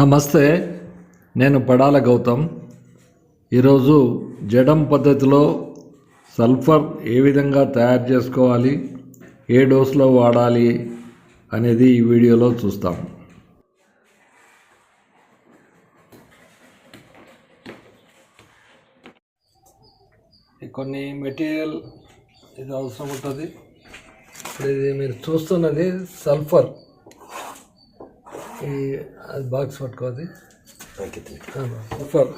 నమస్తే నేను పడాల గౌతమ్. ఈరోజు జడం పద్ధతిలో సల్ఫర్ ఏ విధంగా తయారు చేసుకోవాలి ఏ డోస్లో వాడాలి అనేది ఈ వీడియోలో చూస్తాం. కొన్ని మెటీరియల్ ఇది అవసరం ఉంటుంది. ఇప్పుడు ఇది మీరు చూస్తున్నది సల్ఫర్. ఈ అది. బాక్స్ పట్టుకోవాలి సల్ఫర్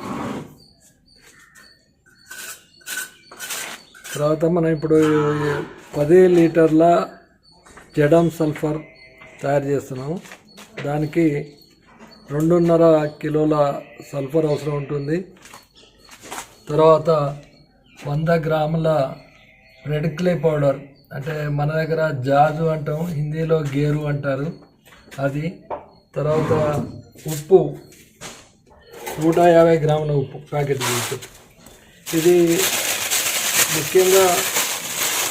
తర్వాత మనం ఇప్పుడు పది లీటర్ల జడం సల్ఫర్ తయారు చేస్తున్నాము. దానికి రెండున్నర కిలోల సల్ఫర్ అవసరం ఉంటుంది. తర్వాత వంద గ్రాముల రెడ్ క్లే పౌడర్ అంటే మన దగ్గర జాజు అంటాం హిందీలో గేరు అంటారు. అది తర్వాత ఉప్పు. నూట యాభై గ్రాముల ఉప్పు ప్యాకెట్ ఉప్పు ఇది ముఖ్యంగా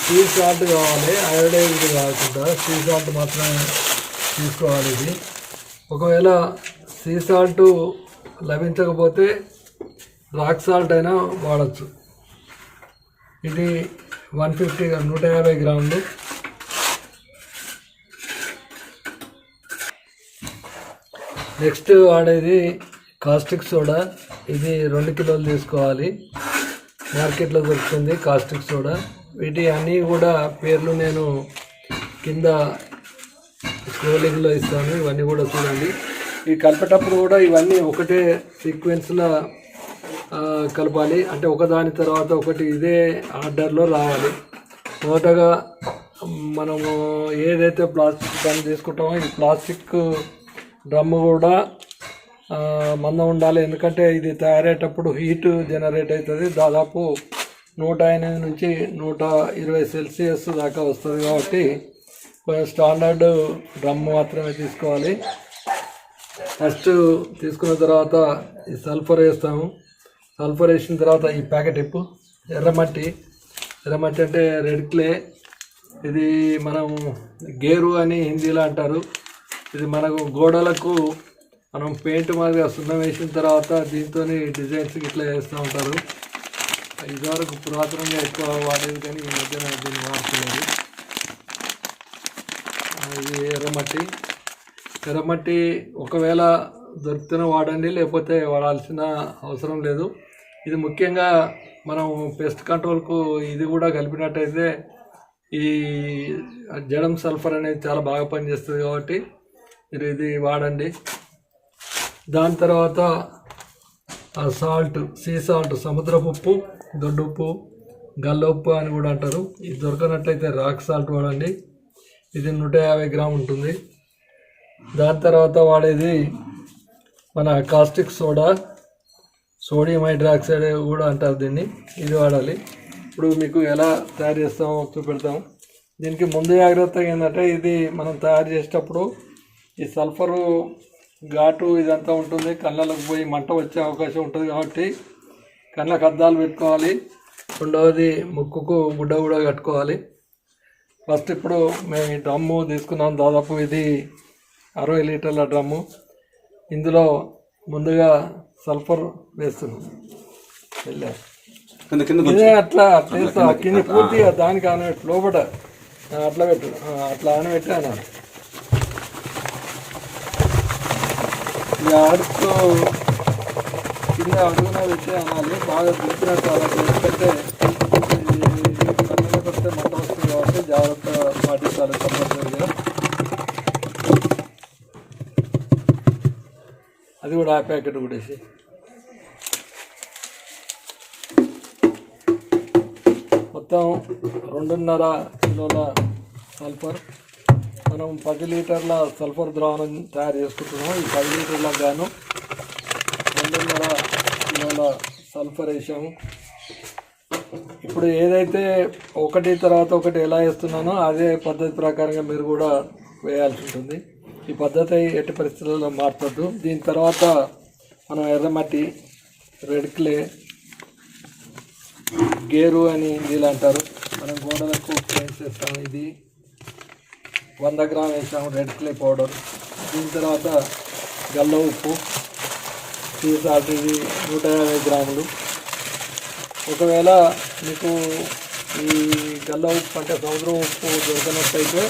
సీ సాల్ట్ కావాలి అయోడైజ్డ్ కాకుండా సీ సాల్ట్ మాత్రమే తీసుకోవాలి ఇది. ఒకవేళ సీ సాల్ట్ లభించకపోతే రాక్ సాల్ట్ అయినా వాడచ్చు. ఇది వన్ ఫిఫ్టీ నూట యాభై గ్రాములు. నెక్స్ట్ వాడేది కాస్టిక్ సోడా. ఇది రెండు కిలోలు తీసుకోవాలి. మార్కెట్లో దొరుకుతుంది కాస్టిక్ సోడా. వీటి అన్నీ కూడా పేర్లు నేను కింద స్క్రోలింగ్లో ఇస్తాను. ఇవన్నీ కూడా చూడండి. ఇవి కలిపేటప్పుడు కూడా ఇవన్నీ ఒకటే సీక్వెన్స్లో కలపాలి. అంటే ఒకదాని తర్వాత ఒకటి ఇదే ఆర్డర్లో రావాలి. మొదటగా మనము ఏదైతే ప్లాస్టిక్ దాన్ని తీసుకుంటామో ఈ ప్లాస్టిక్ డ్రమ్ము కూడా మందం ఉండాలి. ఎందుకంటే ఇది తయారయ్యేటప్పుడు హీట్ జనరేట్ అవుతుంది. దాదాపు నూట ఎనిమిది నుంచి నూట ఇరవై సెల్సియస్ దాకా వస్తుంది కాబట్టి కొంచెం స్టాండర్డ్ డ్రమ్ మాత్రమే తీసుకోవాలి. ఫస్ట్ తీసుకున్న తర్వాత ఈ సల్ఫర్ వేస్తాము. సల్ఫర్ వేసిన తర్వాత ఈ ప్యాకెట్ ఇప్పు ఎర్రమట్టి ఎర్రమట్టి అంటే రెడ్ క్లే. ఇది మనం గేరు అని హిందీలో అంటారు. ఇది మనకు గోడలకు మనం పెయింట్ మాదిరిగా సున్నం వేసిన తర్వాత దీంతో డిజైన్స్ ఇట్లా వేస్తూ ఉంటారు. ఇదివరకు పురాతనంగా ఎక్కువ వాడేది కానీ ఈ మధ్యన దీన్ని వాడుతున్నారు. ఇది ఎర్రమట్టి. ఎర్రమట్టి ఒకవేళ దొరికితేనే వాడండి లేకపోతే వాడాల్సిన అవసరం లేదు. ఇది ముఖ్యంగా మనం పెస్ట్ కంట్రోల్కు ఇది కూడా కలిపినట్టయితే ఈ జడం సల్ఫర్ అనేది చాలా బాగా పనిచేస్తుంది కాబట్టి మీరు ఇది వాడండి. దాని తర్వాత సాల్ట్ సీ సాల్ట్ సముద్రపు ఉప్పు దొడ్డు ఉప్పు గల్ల ఉప్పు అని కూడా అంటారు. ఇది దొరకనట్లయితే రాక్ సాల్ట్ వాడండి. ఇది నూట యాభై గ్రామ్ ఉంటుంది. దాని తర్వాత వాడేది మన కాస్టిక్ సోడా సోడియం హైడ్రాక్సైడ్ కూడా అంటారు దీన్ని. ఇది వాడాలి. ఇప్పుడు మీకు ఎలా తయారు చేస్తామో చూపెడతాము దీనికి ముందు జాగ్రత్తగా ఏంటంటే ఇది మనం తయారు చేసేటప్పుడు ఈ సల్ఫరు ఘాటు ఇదంతా ఉంటుంది. కళ్ళలకు పోయి మంట వచ్చే అవకాశం ఉంటుంది కాబట్టి కళ్ళకు అద్దాలు పెట్టుకోవాలి. రెండవది ముక్కుకు గుడ్డ కూడా కట్టుకోవాలి. ఫస్ట్ ఇప్పుడు మేము ఈ డ్రమ్ము తీసుకున్నాం. దాదాపు ఇది అరవై లీటర్ల డ్రమ్ము. ఇందులో ముందుగా సల్ఫర్ వేస్తున్నాం. వెళ్ళా. కింద కింద ఇదే అట్లా అట్లా పూర్తిగా దానికి ఆనబెట్టు లోపల అట్లా పెట్టు. అట్లా ఆనబెట్టి అన ఇక అడుగు కింద అడుగున పెట్టి అనాలి. బాగా దింపినట్టు అలా ఎందుకంటే ఇది కళ్ళలోకి వస్తే మంట వస్తుంది కాబట్టి జాగ్రత్త పాటించాలి కంపల్సరీగా అది కూడా ఆ ప్యాకెట్ కూడేసి మొత్తం రెండున్నర కిలోల సల్ఫర్. మనం పది లీటర్ల సల్ఫర్ ద్రావణం తయారు చేసుకుంటున్నాం ఈ పది లీటర్లకు గాను రెండున్నర కిలోల సల్ఫర్ వేసాము. ఇప్పుడు ఏదైతే ఒకటి తర్వాత ఒకటి ఎలా వేస్తున్నానో అదే పద్ధతి ప్రకారంగా మీరు కూడా వేయాల్సి ఉంటుంది. ఈ పద్ధతి ఎట్టి పరిస్థితుల్లో మార్చొద్దు. దీని తర్వాత మనం ఎర్రమట్టి రెడ్ క్లే గేరు అని నీళ్ళు అంటారు. మనం గోడలకు పెయింట్ చేస్తాం ఇది వంద గ్రామ్ వేసాము రెడ్ క్లే పౌడర్ దీని తర్వాత గల్ల ఉప్పు టీ సాల్ట్ ఇది నూట యాభై గ్రాములు. ఒకవేళ మీకు ఈ గల్ల ఉప్పు అంటే సముద్రం ఉప్పు దొరకనట్టయితే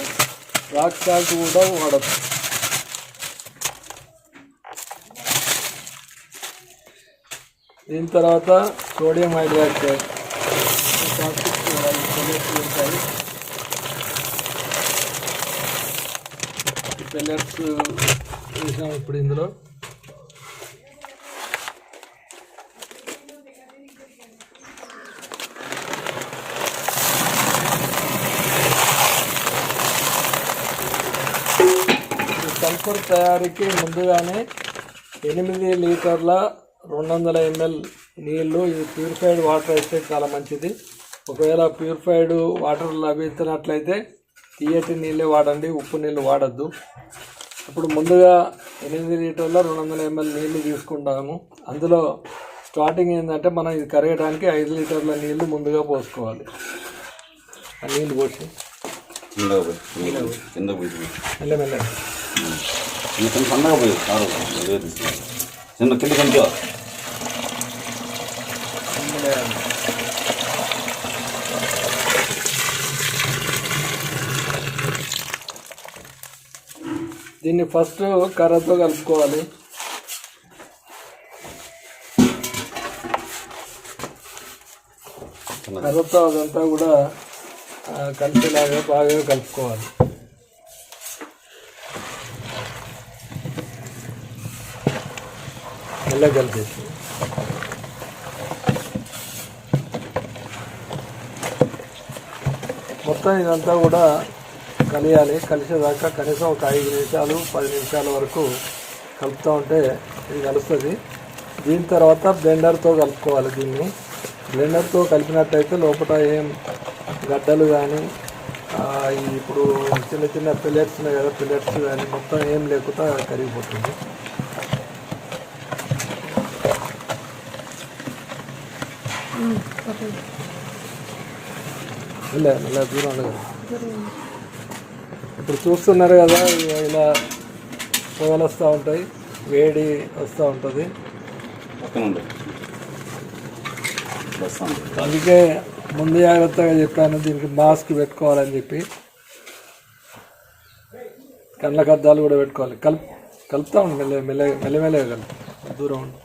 రాక్ సాల్ట్ కూడా వాడచ్చు. దీని తర్వాత సోడియం హైడ్రాక్సైడ్ ప్లాస్టిక్ పెల్లెట్స్ ఉంటాయి ఈ పెల్లెట్స్ వేసాం ఇప్పుడు ఇందులో. ఈ సల్ఫర్ తయారీకి ముందుగానే ఎనిమిది లీటర్ల రెండు వందల ఎంఎల్ నీళ్ళు ఇది ప్యూరిఫైడ్ వాటర్ అయితే చాలా మంచిది. ఒకవేళ ప్యూరిఫైడ్ వాటర్ లభించినట్లయితే తీయటి నీళ్ళే వాడండి ఉప్పు నీళ్ళు వాడద్దు. ఇప్పుడు ముందుగా ఎనిమిది లీటర్ల రెండు వందల ఎంఎల్ నీళ్ళు తీసుకుంటాము. అందులో స్టార్టింగ్ ఏంటంటే మనం ఇది కరగడానికి ఐదు లీటర్ల నీళ్ళు ముందుగా పోసుకోవాలి. ఆ నీళ్ళు పోసి. తీసుకో. చిన్న కింద కొంచెం మెల్లమెల్లగా. దీన్ని ఫస్ట్ కర్రతో కలుపుకోవాలి. కర్రతో అదంతా కూడా ఆ, కలిసేలాగా బాగా కలుపుకోవాలి. మళ్ళీ కలిపేసి. మొత్తం ఇదంతా కూడా కలియాలి. కలిసేదాకా కనీసం ఒక ఐదు నిమిషాలు పది నిమిషాల వరకు కలుపుతూ ఉంటే ఇది కలుస్తుంది. దీని తర్వాత బ్లెండర్తో కలుపుకోవాలి దీన్ని. బ్లెండర్తో కలిపినట్టయితే లోపల ఏం గడ్డలు కానీ ఇప్పుడు చిన్న చిన్న పిల్లెట్స్ ఉన్నాయి కదా పిల్లెట్స్ కానీ మొత్తం ఏం లేకుండా కరిగిపోతుంది. ఇలా ఇలా దూరం ఉండదు ఇప్పుడు చూస్తున్నారు కదా ఇలా పొగలు వస్తూ ఉంటాయి వేడి వస్తూ ఉంటుంది. అందుకే ముందు జాగ్రత్తగా చెప్పాను దీనికి మాస్క్ పెట్టుకోవాలని చెప్పి. కళ్ళకి అద్దాలు కూడా పెట్టుకోవాలి. కలుపు కలుపుతా ఉండి మెల్ల మెల్ల మెల్లమెల్లగా కలుపు. దూరం ఉండి.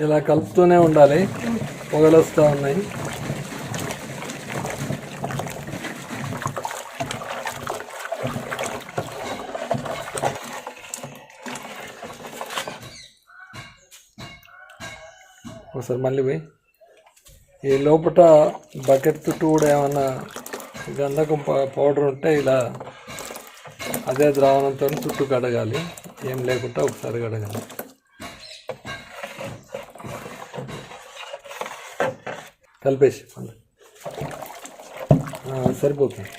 ఇలా కలుపుతూనే ఉండాలి. పొగలు వస్తూ ఉన్నాయి. ఒకసారి మళ్ళీ పోయి ఈ లోపల బకెట్ చుట్టూ కూడా ఏమన్నా గంధకం ప- పౌడర్ ఉంటే ఇలా అదే ద్రావణంతో చుట్టూ కడగాలి. ఏం లేకుండా ఒకసారి కడగాలి. కలిపేసి సరిపోతుంది.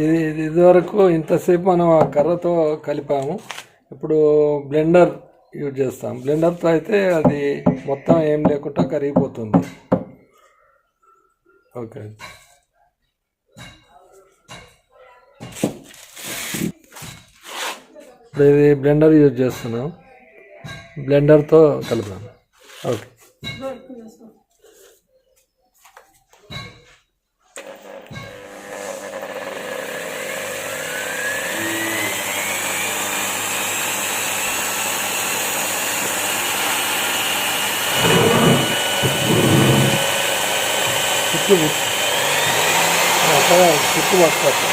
ఇది ఇది ఇదివరకు ఇంతసేపు మనం ఆ కర్రతో కలిపాము. ఇప్పుడు బ్లెండర్ యూజ్ చేస్తాం. బ్లెండర్తో అయితే అది మొత్తం ఏం లేకుండా కరిగిపోతుంది. ఓకే. ఇప్పుడు ఇది బ్లెండర్ యూజ్ చేస్తున్నాం. బ్లెండర్తో కలుపుదాం ఓకే. చుట్టూ అక్కడ చుట్టూ పట్టుకోవచ్చు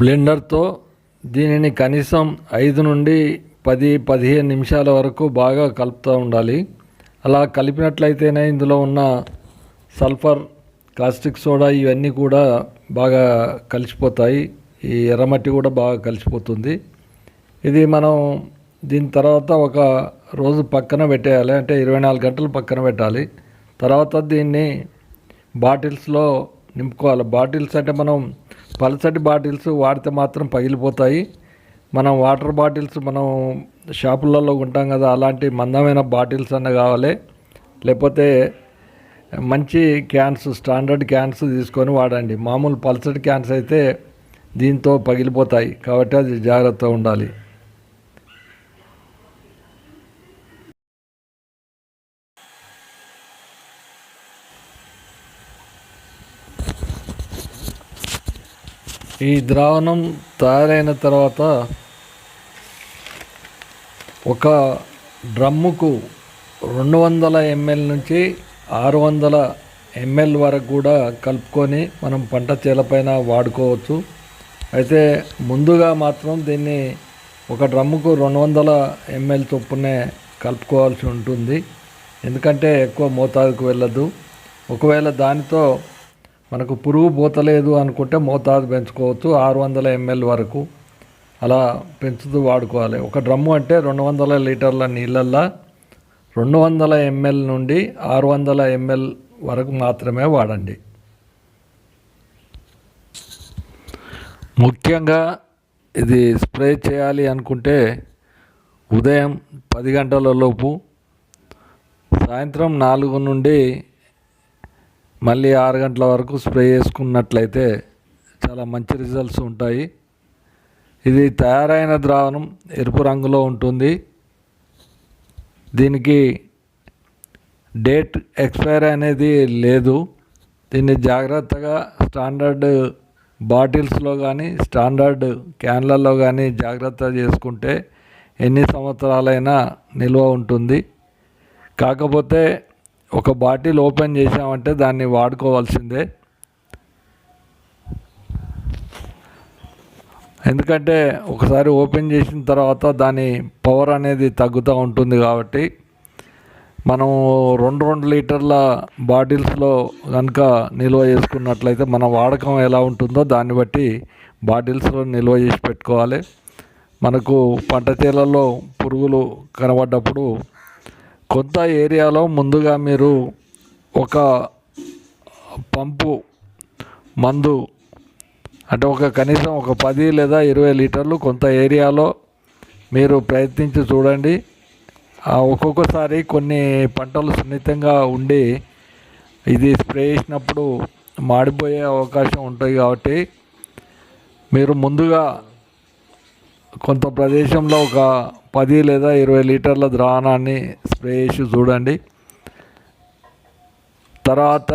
బ్లెండర్తో దీనిని కనీసం ఐదు నుండి పది పదిహేను నిమిషాల వరకు బాగా కలుపుతూ ఉండాలి. అలా కలిపినట్లయితేనే ఇందులో ఉన్న సల్ఫర్ కాస్టిక్ సోడా ఇవన్నీ కూడా బాగా కలిసిపోతాయి. ఈ ఎర్రమట్టి కూడా బాగా కలిసిపోతుంది. ఇది మనం దీని తర్వాత ఒక రోజు పక్కన పెట్టేయాలి అంటే ఇరవై నాలుగు గంటలు పక్కన పెట్టాలి. తర్వాత దీన్ని బాటిల్స్లో నింపుకోవాలి. బాటిల్స్ అంటే మనం పలసటి బాటిల్స్ వాడితే మాత్రం పగిలిపోతాయి. మనం వాటర్ బాటిల్స్ మనం షాపులలో ఉంటాం కదా అలాంటి మందమైన బాటిల్స్ అన్న కావాలి. లేకపోతే మంచి క్యాన్స్ స్టాండర్డ్ క్యాన్స్ తీసుకొని వాడండి. మామూలు పల్సటి క్యాన్స్ అయితే దీంతో పగిలిపోతాయి. కాబట్టి అది జాగ్రత్తగా ఉండాలి. ఈ ద్రావణం తయారైన తర్వాత ఒక డ్రమ్ముకు రెండు వందల ఎంఎల్ నుంచి ఆరు వందల ఎంఎల్ వరకు కూడా కలుపుకొని మనం పంట చేలపైన వాడుకోవచ్చు. అయితే ముందుగా మాత్రం దీన్ని ఒక డ్రమ్ముకు రెండు వందల ఎంఎల్ చొప్పునే కలుపుకోవాల్సి ఉంటుంది. ఎందుకంటే ఎక్కువ మోతాదుకు వెళ్ళదు. ఒకవేళ దానితో మనకు పురుగు పోతలేదు అనుకుంటే మోతాదు పెంచుకోవచ్చు. ఆరు వందల ఎంఎల్ వరకు అలా పెంచుతూ వాడుకోవాలి. ఒక డ్రమ్ము అంటే రెండు వందల లీటర్ల నీళ్ళల్లో రెండు వందల ఎంఎల్ నుండి ఆరు వందల ఎంఎల్ వరకు మాత్రమే వాడండి. ముఖ్యంగా ఇది స్ప్రే చేయాలి అనుకుంటే ఉదయం పది గంటల లోపు సాయంత్రం నాలుగు నుండి మళ్ళీ ఆరు గంటల వరకు స్ప్రే చేసుకున్నట్లయితే చాలా మంచి రిజల్ట్స్ ఉంటాయి. ఇది తయారైన ద్రావణం ఎరుపు రంగులో ఉంటుంది. దీనికి డేట్ ఎక్స్పైర్ అనేది లేదు. దీన్ని జాగ్రత్తగా స్టాండర్డ్ బాటిల్స్లో కానీ స్టాండర్డ్ క్యాన్లలో కానీ జాగ్రత్త చేసుకుంటే ఎన్ని సంవత్సరాలైనా నిల్వ ఉంటుంది. కాకపోతే ఒక బాటిల్ ఓపెన్ చేసామంటే దాన్ని వాడుకోవాల్సిందే. ఎందుకంటే ఒకసారి ఓపెన్ చేసిన తర్వాత దాని పవర్ అనేది తగ్గుతూ ఉంటుంది కాబట్టి మనం రెండు రెండు లీటర్ల బాటిల్స్లో కనుక నిల్వ చేసుకున్నట్లయితే మన వాడకం ఎలా ఉంటుందో దాన్ని బట్టి బాటిల్స్లో నిల్వ చేసి పెట్టుకోవాలి. మనకు పంట చేలలో పురుగులు కనబడ్డప్పుడు కొంత ఏరియాలో ముందుగా మీరు ఒక పంపు మందు అంటే ఒక కనీసం ఒక పది లేదా ఇరవై లీటర్లు కొంత ఏరియాలో మీరు ప్రయత్నించి చూడండి. ఆ ఒక్కొక్కసారి కొన్ని పంటలు సున్నితంగా ఉండి ఇది స్ప్రే చేసినప్పుడు మాడిపోయే అవకాశం ఉంటుంది కాబట్టి మీరు ముందుగా కొంత ప్రదేశంలో ఒక పది లేదా ఇరవై లీటర్ల ద్రావణాన్ని స్ప్రే చేసి చూడండి. తర్వాత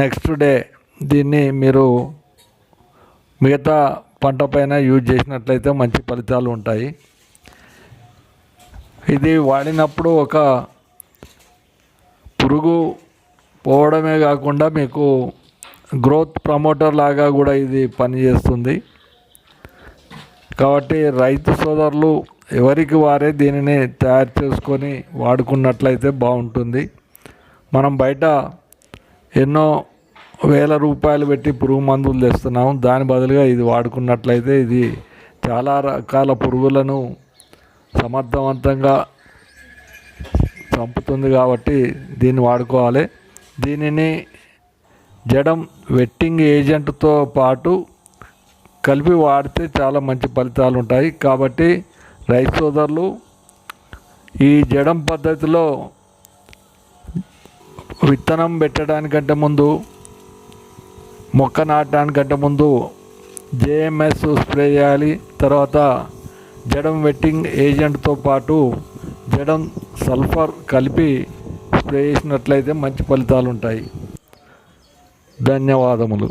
నెక్స్ట్ డే దీన్ని మీరు మిగతా పంట పైన యూజ్ చేసినట్లయితే మంచి ఫలితాలు ఉంటాయి. ఇది వాడినప్పుడు ఒక పురుగు పోవడమే కాకుండా మీకు గ్రోత్ ప్రమోటర్ లాగా కూడా ఇది పనిచేస్తుంది. కాబట్టి రైతు సోదరులు ఎవరికి వారే దీనిని తయారు చేసుకొని వాడుకున్నట్లయితే బాగుంటుంది. మనం బయట ఎన్నో వేల రూపాయలు పెట్టి పురుగు మందులు తెస్తున్నాం దాని బదులుగా ఇది వాడుకున్నట్లయితే ఇది చాలా రకాల పురుగులను సమర్థవంతంగా చంపుతుంది కాబట్టి దీన్ని వాడుకోవాలి. దీనిని జడం వెట్టింగ్ ఏజెంట్తో పాటు కలిపి వాడితే చాలా మంచి ఫలితాలు ఉంటాయి. కాబట్టి రైతు సోదరులు ఈ జడం పద్ధతిలో విత్తనం పెట్టడానికంటే ముందు మొక్క నాటడానికంటే ముందు జేఎంఎస్ స్ప్రే చేయాలి. తర్వాత జడం వెట్టింగ్ ఏజెంట్తో పాటు జడం సల్ఫర్ కలిపి స్ప్రే చేసినట్లయితే మంచి ఫలితాలు ఉంటాయి. ధన్యవాదములు.